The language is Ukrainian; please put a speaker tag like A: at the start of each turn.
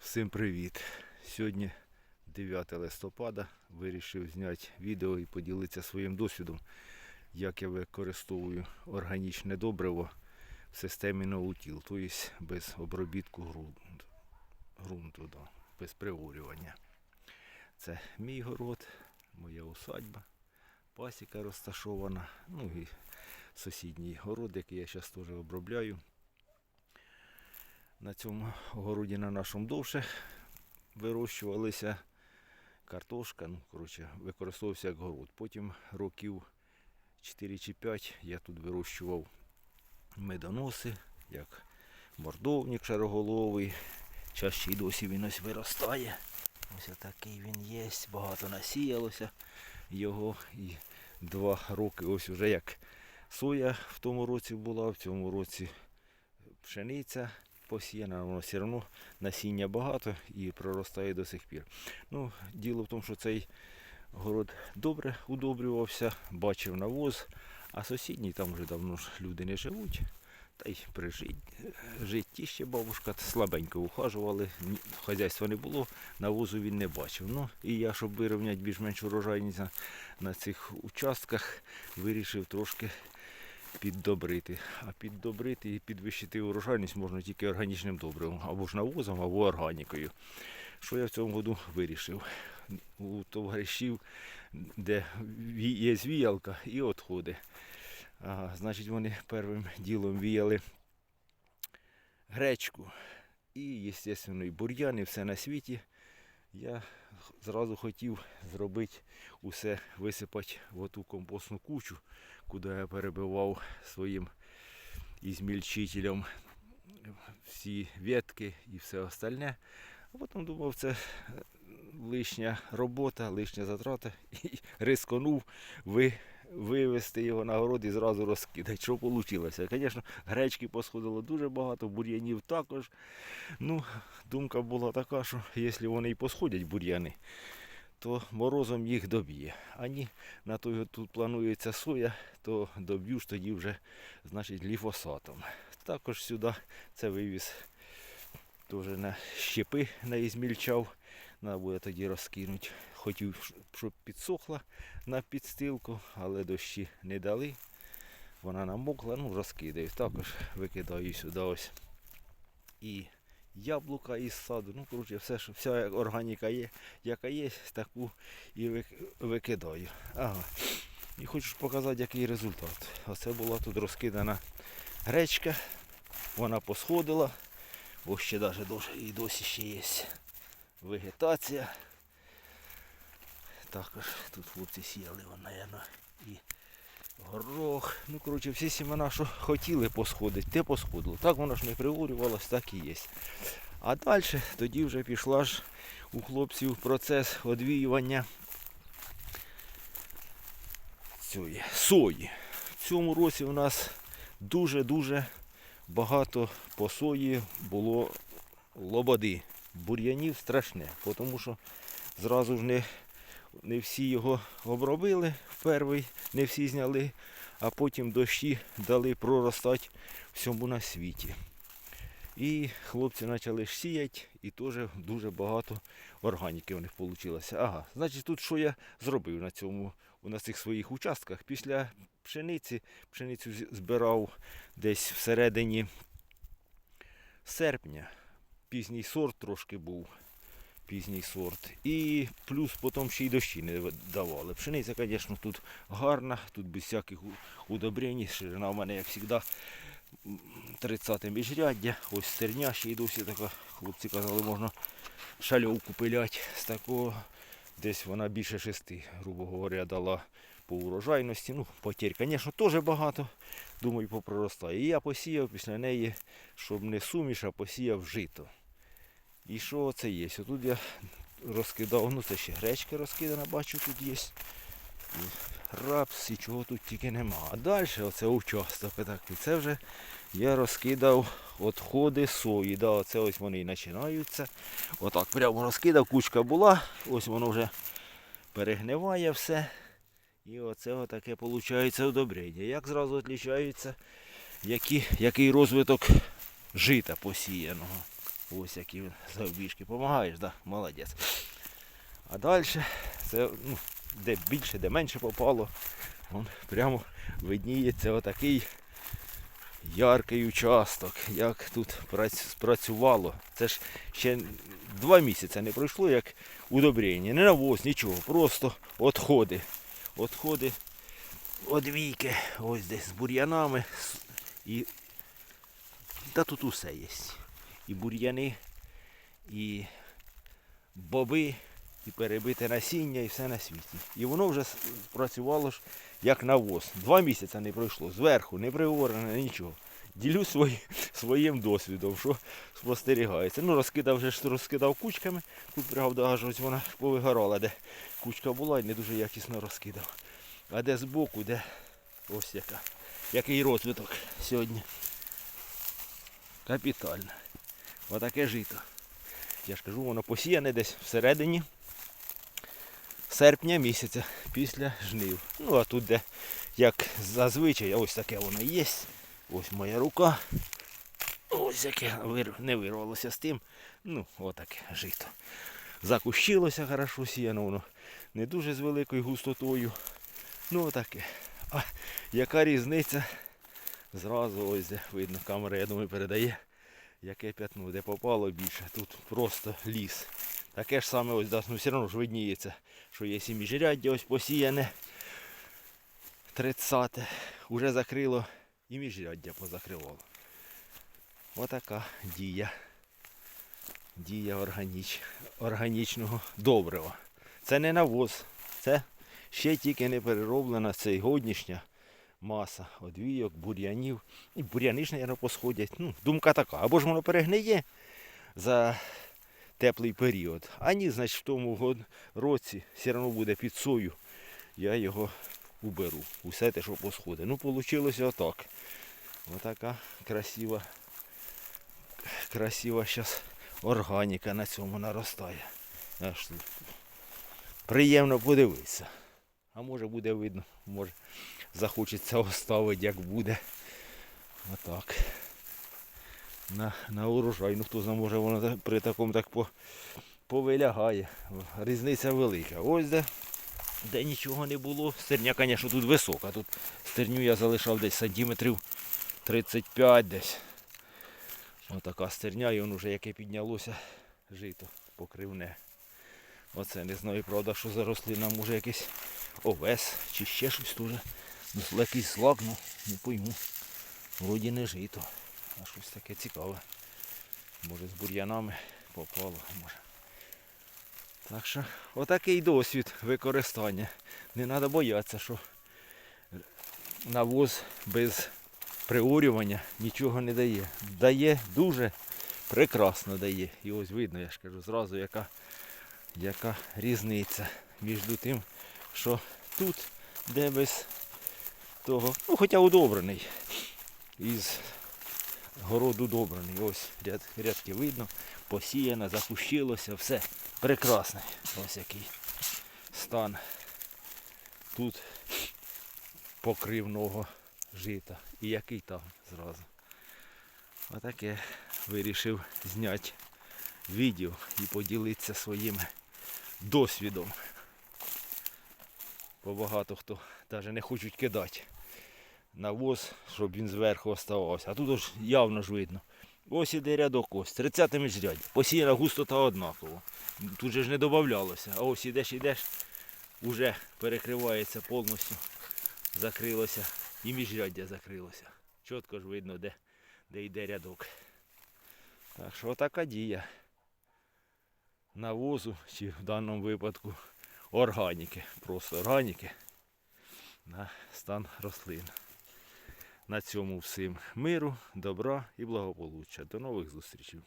A: Всім привіт! Сьогодні 9 листопада. Вирішив зняти відео і поділитися своїм досвідом, як я використовую органічне добриво в системі наутіл, тобто без обробітку ґрунту, ґрунту да, без привурювання. Це мій город, моя усадьба, пасіка розташована, ну і сусідній город, який я зараз теж обробляю. На цьому городі на нашому довше вирощувалися картошка, ну, коротше, використовувався як город. Потім років 4 чи 5 я тут вирощував медоноси, як мордовник шароголовий. Чаще й досі він ось виростає. Ось такий він є, багато насіялося його. І два роки ось уже як соя в тому році була, в цьому році пшениця посіяна, воно все одно насіння багато і проростає до сих пір. Ну, діло в тому, що цей город добре удобрювався, бачив навоз, а сусідній там вже давно ж люди не живуть. Та й при житті ще бабушка слабенько ухажували, хазяйства не було, навозу він не бачив. Ну і я, щоб вирівняти більш-менш урожайність на, цих участках, вирішив трошки піддобрити. А піддобрити і підвищити урожайність можна тільки органічним добривом, або ж навозом, або органікою. Що я в цьому году вирішив? У товаришів, де є віялка і відходи. Ага, значить, вони первим ділом віяли гречку. І, звісно, і бур'ян, і все на світі. Я зразу хотів зробити усе, висипати в оту компостну кучу, куди я перебивав своїм ізмільчителем всі ветки і все остальне. А потім думав, це лишня робота, лишня затрата. І рисконув ви, вивезти його на город і зразу розкидати. Що вийшло? Звісно, гречки посходило дуже багато, бур'янів також. Ну, думка була така, що якщо вони і посходять бур'яни, то морозом їх доб'є. А ні, на той тут планується соя, то доб'ю ж тоді вже значить, ліфосатом. Також сюди це вивіз теж на щепи наізмільчав. Треба буде тоді розкинути. Хотів, щоб підсохла на підстилку, але дощі не дали. Вона намокла, ну розкидаю. Також викидаю сюди ось і яблука із саду. Ну, коротше, все, що вся органіка є, яка є, таку і викидаю. Ага. І хочу показати, який результат. Оце була тут розкидана гречка. Вона посходила. Ось ще навіть і досі ще є вегетація. Також тут хлопці сіяли, вон, і горох. Ну, коротше, всі сімена, що хотіли посходити, те посходило. Так воно ж не приурювалось, так і є. А далі тоді вже пішла ж у хлопців процес одвіювання цієї сої. В цьому році у нас дуже-дуже багато по сої було лободи. Бур'янів страшне, тому що зразу ж не, не всі його обробили перший, не всі зняли, а потім дощі дали проростати всьому на світі. І хлопці почали сіяти, і теж дуже багато органіки у них вийшло. Ага, значить, тут що я зробив на цьому, на цих своїх участках. Після пшениці, пшеницю збирав десь всередині серпня. Пізній сорт трошки був. Пізній сорт. І плюс потім ще й дощі не давали. Пшениця, звісно, тут гарна, тут без всяких удобрень. Ширина в мене, як завжди, 30 міжряддя. Ось стерня ще й досі така. Хлопці казали, можна шальовку пиляти з такого. Десь вона більше шести, грубо говоря, дала по урожайності. Ну, потерь, звісно, теж багато. Думаю, попроростає. І я посіяв після неї, щоб не суміш, а посіяв жито. І що це є? Тут я розкидав, ну це ще гречка розкидана, бачу, тут є. І рапс, і чого тут тільки нема. А далі оце участок. такий. Це вже я розкидав відходи сої. Да, оце ось вони і починаються. Отак прямо розкидав, кучка була, ось воно вже перегниває все. І оце отаке виходить удобрення. Як зразу відрізняється, які, який розвиток жита посіяного. Ось які він завбіжки. Помагаєш, да? Молодець. А далі це ну, де більше, де менше попало. Вон прямо видніється отакий яркий участок, як тут прац- спрацювало. Це ж ще два місяці не пройшло, як удобрення. Не навоз, нічого. Просто відходи. Відходи одвійки. Ось десь з бур'янами. І та тут усе є. І бур'яни, і боби, і перебите насіння, і все на світі. І воно вже працювало ж як навоз. Два місяці не пройшло. Зверху, не приорене, нічого. Ділю свої, своїм досвідом, що спостерігається. Ну, розкидав вже розкидав кучками. Тут правда аж ось вона повигорала, де кучка була і не дуже якісно розкидав. А де збоку, де ось яка. Який розвиток сьогодні. Капітально. Отаке жито. Я ж кажу, воно посіяне десь всередині серпня місяця після жнив. Ну а тут де, як зазвичай, ось таке воно є. Ось моя рука. Ось яке не вирвалося з тим. Ну, отаке жито. Закущилося хорошо сіяно, воно не дуже з великою густотою. Ну отаке. А яка різниця? Зразу ось де видно, камера, я думаю, передає, яке п'ятно, де попало більше. Тут просто ліс. Таке ж саме ось, ну все одно ж видніється, що є міжряддя ось посіяне. 30 Уже закрило і міжряддя позакривало. Отака дія. Дія органіч, органічного добрива. Це не навоз, це ще тільки не перероблена сьогоднішня маса одвійок, бур'янів. І бур'яни ж, мабуть, посходять. Ну, думка така. Або ж воно перегниє за теплий період. А ні, значить в тому році все одно буде під сою. Я його уберу. Усе те, що посходить. Ну, вийшло отак. Отака красива, красива зараз органіка на цьому наростає. Аж тут приємно подивитися. А може буде видно, може захочеться оставити, як буде. Отак. На, на урожай. Ну хто знає, може воно при такому так по, повилягає. Різниця велика. Ось де, де нічого не було. Стерня, звісно, тут висока. Тут стерню я залишав десь сантиметрів 35 десь. Отака стерня, і воно вже яке піднялося жито покривне. Оце не знаю, правда, що за рослина, може якийсь овес чи ще щось теж. Якийсь злак, ну не пойму. Вроді не жито. А щось таке цікаве. Може з бур'янами попало, може. Так що отакий досвід використання. Не треба боятися, що навоз без приорювання нічого не дає. Дає дуже прекрасно дає. І ось видно, я ж кажу, зразу яка, яка різниця між тим, що тут, де без того, ну хоча удобрений. Із городу добраний. Ось ряд, рядки видно, посіяно, запущилося, все прекрасне. Ось який стан. Тут покривного жита. І який там зразу. Отаке вирішив зняти відео і поділитися своїм досвідом. Бо багато хто навіть не хочуть кидати навоз, щоб він зверху оставався. А тут ж явно ж видно. Ось іде рядок ось, 30 міжрядь. Посіяна густота однакова. Тут же ж не додавалося. А ось ідеш, ідеш, уже перекривається повністю, закрилося і міжряддя закрилося. Чітко ж видно, де, де йде рядок. Так що така дія навозу, чи в даному випадку органіки, просто органіки на стан рослин. На цьому всім миру, добра і благополуччя. До нових зустрічей.